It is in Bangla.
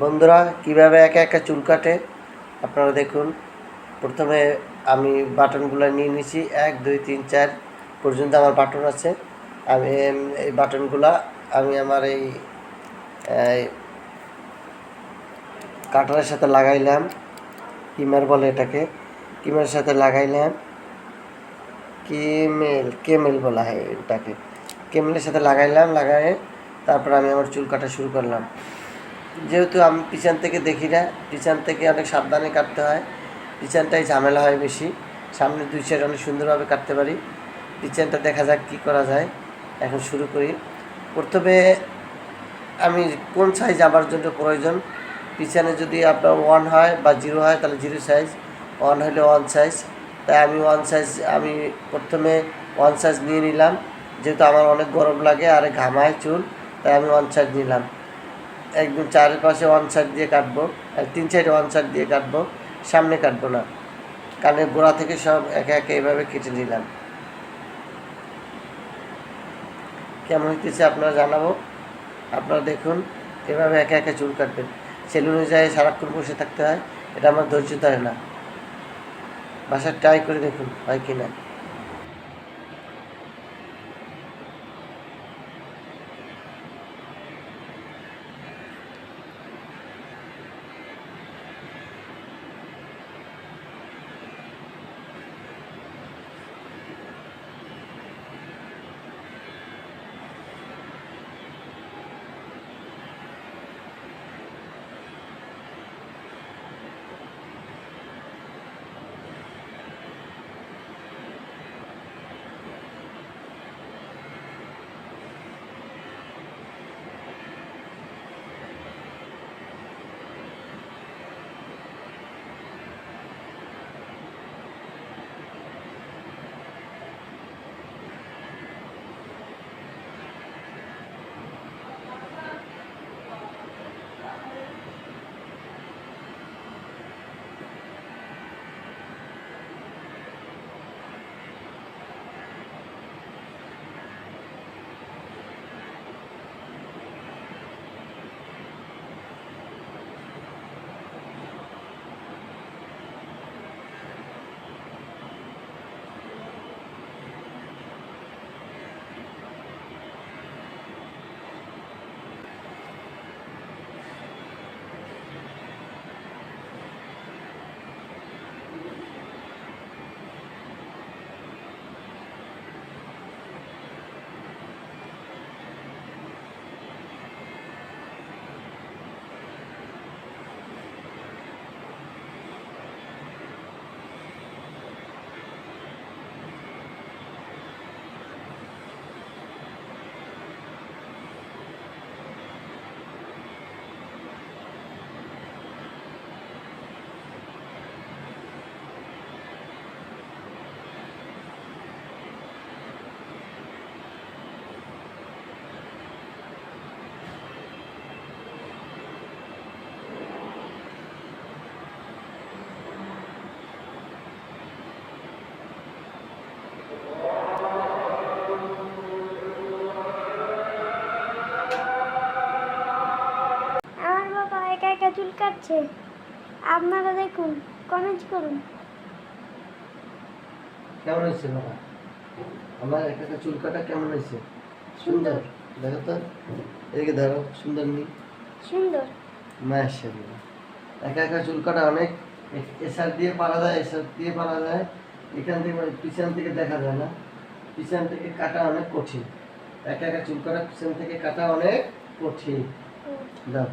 বন্ধুরা, কীভাবে একা একা চুল কাটে? আপনারা দেখুন। প্রথমে আমি বাটনগুলো নিয়ে নিয়েছি। এক, দুই, তিন, চার পর্যন্ত আমার বাটন আছে। আমি এই বাটনগুলা আমি আমার এই কাটারের সাথে লাগাইলাম। কিমার বলে এটাকে? কিমার সাথে লাগাইলাম। কেমেল কেমেল বলা হয় এটাকে। কেমেলের সাথে লাগাইলাম লাগাই তারপর আমি আমার চুল কাটা শুরু করলাম। যেহেতু আমি পিছন থেকে দেখি না, পিছন থেকে অনেক সাবধানে কাটতে হয়। পিছনটাই ঝামেলা হয় বেশি। সামনে দুই সাইড অনেক সুন্দরভাবে কাটতে পারি। পিছনটা দেখা যাক কী করা যায়। এখন শুরু করি। প্রথমে আমি কোন সাইজ আমার জন্য প্রয়োজন? পিছনে যদি আপনার ওয়ান হয় বা জিরো হয়, তাহলে জিরো সাইজ ওয়ান হলে ওয়ান সাইজ তাই আমি ওয়ান সাইজ আমি প্রথমে ওয়ান সাইজ নিয়ে নিলাম। যেহেতু আমার অনেক গরম লাগে, আর ঘামায় চুল, তাই আমি ওয়ান সাইজ নিলাম। একদম চারিপাশে ওয়ান সাইড দিয়ে কাটবো তিন সাইডে ওয়ান সাইড দিয়ে কাটবো, সামনে কাটবো না। কানের গোড়া থেকে সব একে একে এভাবে কেটে নিলাম। কেমন হইতেছে আপনারা জানাব। আপনারা দেখুন এভাবে একে একে চুল কাটবেন। সেলুনে যায় সারাক্ষণ বসে থাকতে হয়, এটা আমার ধৈর্য ধরে না। বাসায় ট্রাই করে দেখুন হয় কি না চুল কাটছে আপনারা দেখুন কমেন্ট করুন। কেমন হয়েছে বাবা? আমার একা একা চুল কাটা কেমন হয়েছে? সুন্দর দেখো তো। এদিকে ধরো সুন্দর নি সুন্দর। মাশাআল্লাহ। একা একা চুল কাটা অনেক। এসার দিয়ে পারা যায় এসার দিয়ে পারা যায়। এখান থেকে মানে পিছন থেকে দেখা যায় না। পিছন থেকে কাটা অনেক কঠিন। একা একা চুল কাটা পিছন থেকে কাটা অনেক কঠিন। দাও।